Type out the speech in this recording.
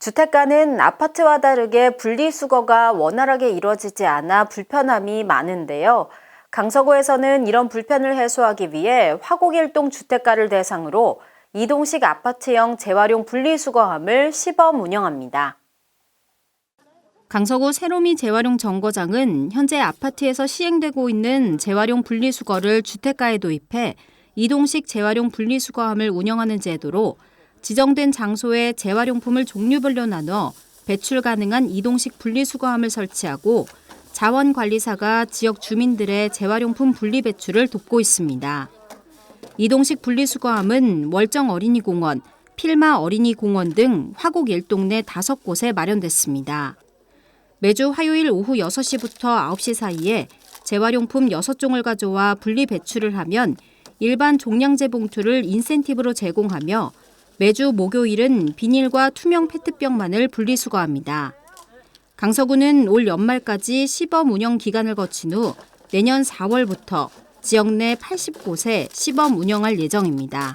주택가는 아파트와 다르게 분리수거가 원활하게 이루어지지 않아 불편함이 많은데요. 강서구에서는 이런 불편을 해소하기 위해 화곡일동 주택가를 대상으로 이동식 아파트형 재활용 분리수거함을 시범 운영합니다. 강서구 세로미 재활용 정거장은 현재 아파트에서 시행되고 있는 재활용 분리수거를 주택가에 도입해 이동식 재활용 분리수거함을 운영하는 제도로 지정된 장소에 재활용품을 종류별로 나눠 배출 가능한 이동식 분리수거함을 설치하고 자원관리사가 지역 주민들의 재활용품 분리 배출을 돕고 있습니다. 이동식 분리수거함은 월정 어린이공원, 필마 어린이공원 등 화곡 일동내 다섯 곳에 마련됐습니다. 매주 화요일 오후 6시부터 9시 사이에 재활용품 6종을 가져와 분리 배출을 하면 일반 종량제 봉투를 인센티브로 제공하며 매주 목요일은 비닐과 투명 페트병만을 분리수거합니다. 강서구는 올 연말까지 시범 운영 기간을 거친 후 내년 4월부터 지역 내 80곳에 시범 운영할 예정입니다.